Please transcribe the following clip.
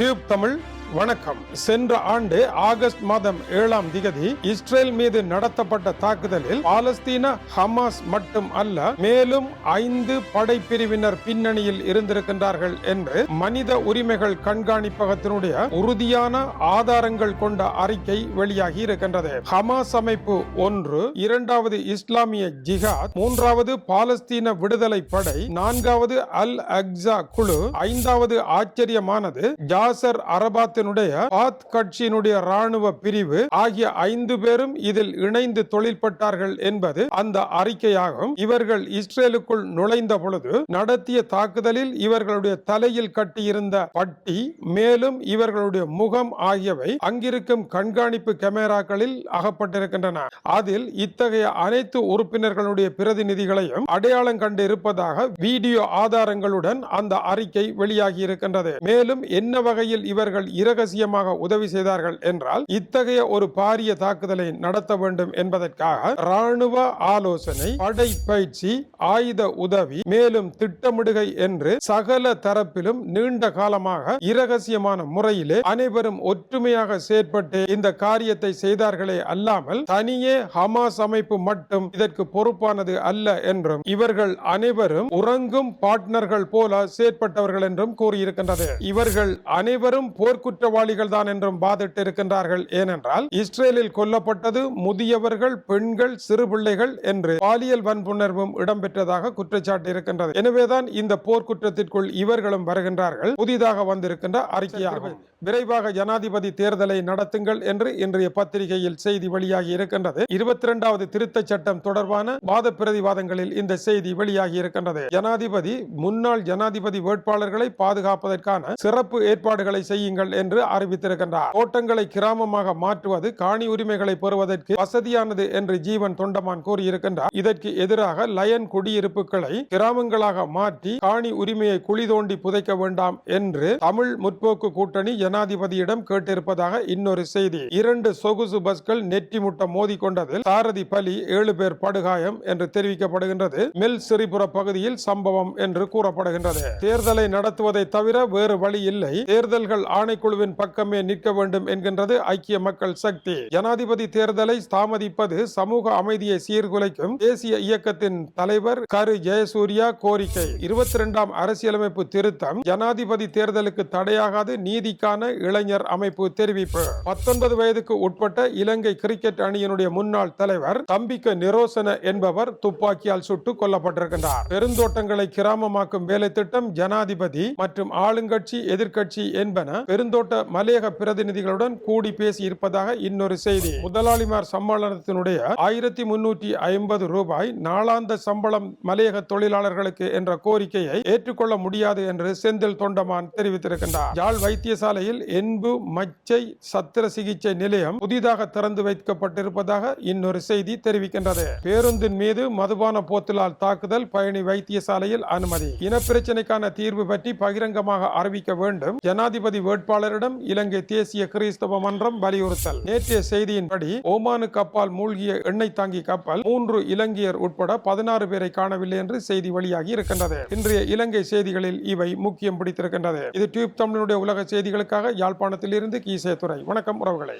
Tube Tamil வணக்கம். சென்ற ஆண்டு ஆகஸ்ட் மாதம் ஏழாம் திகதி இஸ்ரேல் மீது நடத்தப்பட்ட தாக்குதலில் பாலஸ்தீன ஹமாஸ் மட்டும் அல்ல மேலும் ஐந்து படைப்பிரிவினர் பின்னணியில் இருந்திருக்கின்றார்கள் என்று மனித உரிமைகள் கண்காணிப்பகத்தினுடைய உறுதியான ஆதாரங்கள் கொண்ட அறிக்கை வெளியாகி இருக்கின்றது. ஹமாஸ் அமைப்பு ஒன்று இரண்டாவது இஸ்லாமிய ஜிஹாத் மூன்றாவது பாலஸ்தீன விடுதலை படை நான்காவது அல் அக்ஸா குழு ஐந்தாவது ஆச்சரியமானது ஜாசர் அரபாத் அரபாத்தினுடைய ஆத் கட்சியினுடைய ராணுவ பிரிவு ஆகிய ஐந்து பேரும் இதில் இணைந்து தொழில்பட்டார்கள் என்பது அந்த அறிக்கையாகும். இவர்கள் இஸ்ரேலுக்குள் நுழைந்த பொழுது நடத்திய தாக்குதலில் இவர்களுடைய தலையில் கட்டியிருந்த பட்டி மேலும் இவர்களுடைய முகம் ஆகியவை அங்கிருக்கும் கண்காணிப்பு கேமராக்களில் அகப்பட்டிருக்கின்றன. அதில் இத்தகைய அனைத்து உறுப்பினர்களுடைய பிரதிநிதிகளையும் அடையாளம் கண்டு இருப்பதாக வீடியோ ஆதாரங்களுடன் அந்த அறிக்கை வெளியாகி இருக்கின்றது மேலும் என்ன வகையில் இவர்கள் இரகசியமாக உதவி செய்தார்கள் என்றால் இத்தகைய ஒரு பாரிய தாக்குதலை நடத்த வேண்டும் என்பதற்காக ராணுவ ஆலோசனை படை பயிற்சி ஆயுத உதவி மேலும் திட்டமிடுகை என்று சகல தரப்பிலும் நீண்ட காலமாக இரகசியமான முறையிலே அனைவரும் ஒற்றுமையாக செயற்பட்டு இந்த காரியத்தை செய்தார்களே அல்லாமல் தனியே ஹமாஸ் அமைப்பு மட்டும் இதற்கு பொறுப்பானது அல்ல என்றும் இவர்கள் அனைவரும் உறங்கும் பார்ட்னர்கள் போல செயற்பட்டவர்கள் என்றும் கூறியிருக்கின்றது. இவர்கள் அனைவரும் குற்றவாளிகள் தான் என்றும் வாதிட்டு இருக்கின்றார்கள் ஏனென்றால் இஸ்ரேலில் கொல்லப்பட்டது முதியவர்கள் பெண்கள் சிறு பிள்ளைகள் என்று பாலியல் வன்புணர்வும் இடம்பெற்றதாக குற்றச்சாட்டு இருக்கின்றது எனவேதான் இந்த போர்க்குற்றத்திற்குள் இவர்களும் வருகின்றார்கள். புதிதாக வந்திருக்கின்ற அறிக்கையாகும். விரைவாக ஜனாதிபதி தேர்தலை நடத்துங்கள் என்று இன்றைய பத்திரிகையில் செய்தி வெளியாகி இருக்கின்றது. இருபத்தி இரண்டாவது திருத்தச் சட்டம் தொடர்பான வாத பிரதிவாதங்களில் இந்த செய்தி வெளியாகி இருக்கின்றது. ஜனாதிபதி முன்னாள் ஜனாதிபதி வேட்பாளர்களை பாதுகாப்பதற்கான சிறப்பு ஏற்பாடுகளை செய்யுங்கள் என்று அறிவித்திருக்கின்றார். தோட்டங்களை கிராமமாக மாற்றுவது காணி உரிமைகளை பெறுவதற்கு வசதியானது என்று ஜீவன் தொண்டமான் கூறியிருக்கின்றார். இதற்கு எதிராக லயன் குடியிருப்புகளை கிராமங்களாக மாற்றி காணி உரிமையை குழி தோண்டி புதைக்க வேண்டாம் என்று தமிழ் முற்போக்கு கூட்டணி ஜனாதிபதியிடம் கேட்டிருப்பதாக இன்னொரு செய்தி. இரண்டு சொகுசு பஸ்கள் நெற்றி முட்ட மோதி கொண்டதில் சாரதி பலி ஏழு பேர் படுகாயம் என்று தெரிவிக்கப்படுகின்றது. மெல் சிறிபுர பகுதியில் சம்பவம் என்று கூறப்படுகின்றது. தேர்தலை நடத்துவதை தவிர வேறு வழி இல்லை. தேர்தல்கள் ஆணைக்குழு ஆணைக்குழுவின் பக்கமே நிற்க வேண்டும் என்கின்றது ஐக்கிய மக்கள் சக்தி. ஜனாதிபதி தேர்தலை தாமதிப்பது சமூக அமைதியை சீர்குலைக்கும். தேசிய இயக்கத்தின் தலைவர் கரு ஜெயசூர்யா கோரிக்கை. இருபத்தி இரண்டாம் அரசியலமைப்பு திருத்தம் ஜனாதிபதி தேர்தலுக்கு தடையாகாது நீதிக்கான இளைஞர் அமைப்பு தெரிவிப்பு. பத்தொன்பது வயதுக்கு உட்பட்ட இலங்கை கிரிக்கெட் அணியினுடைய முன்னாள் தலைவர் தம்பிக்க நிரோசன என்பவர் துப்பாக்கியால் சுட்டு கொல்லப்பட்டிருக்கின்றார். பெருந்தோட்டங்களை கிராமமாக்கும் வேலை திட்டம் ஜனாதிபதி மற்றும் ஆளுங்கட்சி எதிர்கட்சி என்பன பெருந்தோட்ட மலையக பிரதிநிதிகளுடன் கூடி பேசி இருப்பதாக இன்னொரு செய்தி. முதலாளிமார் சம்மேளனத்தினுடைய ஆயிரத்தி முன்னூற்றி ஐம்பது ரூபாய் நாளாந்த சம்பளம் மலையக தொழிலாளர்களுக்கு என்ற கோரிக்கையை ஏற்றுக்கொள்ள முடியாது என்று செந்தில் தொண்டமான் தெரிவித்திருக்கின்றார். யாழ் வைத்தியசாலையில் என்பு மச்சை சத்திர சிகிச்சை நிலையம் புதிதாக திறந்து வைக்கப்பட்டிருப்பதாக இன்னொரு செய்தி தெரிவிக்கின்றது. பேருந்தின் மீது மதுபான போத்தலால் தாக்குதல் பயணி வைத்தியசாலையில் அனுமதி. இனப்பிரச்சனைக்கான தீர்வு பற்றி பகிரங்கமாக அறிவிக்க வேண்டும். ஜனாதிபதி வேட்பாளர் வேட்பாளரிடம் இலங்கை தேசிய கிறிஸ்தவ மன்றம் வலியுறுத்தல். நேற்றைய செய்தியின்படி ஓமானு கப்பால் மூழ்கிய எண்ணெய் தாங்கி கப்பல் மூன்று இலங்கையர் உட்பட பதினாறு பேரை காணவில்லை என்று செய்தி வெளியாகி இருக்கின்றது. இன்றைய இலங்கை செய்திகளில் இவை முக்கியம் பிடித்திருக்கின்றது. இது டியூப் தமிழனுடைய உலக செய்திகளுக்காக யாழ்ப்பாணத்தில் இருந்து கீசே துறை வணக்கம் உறவுகளை.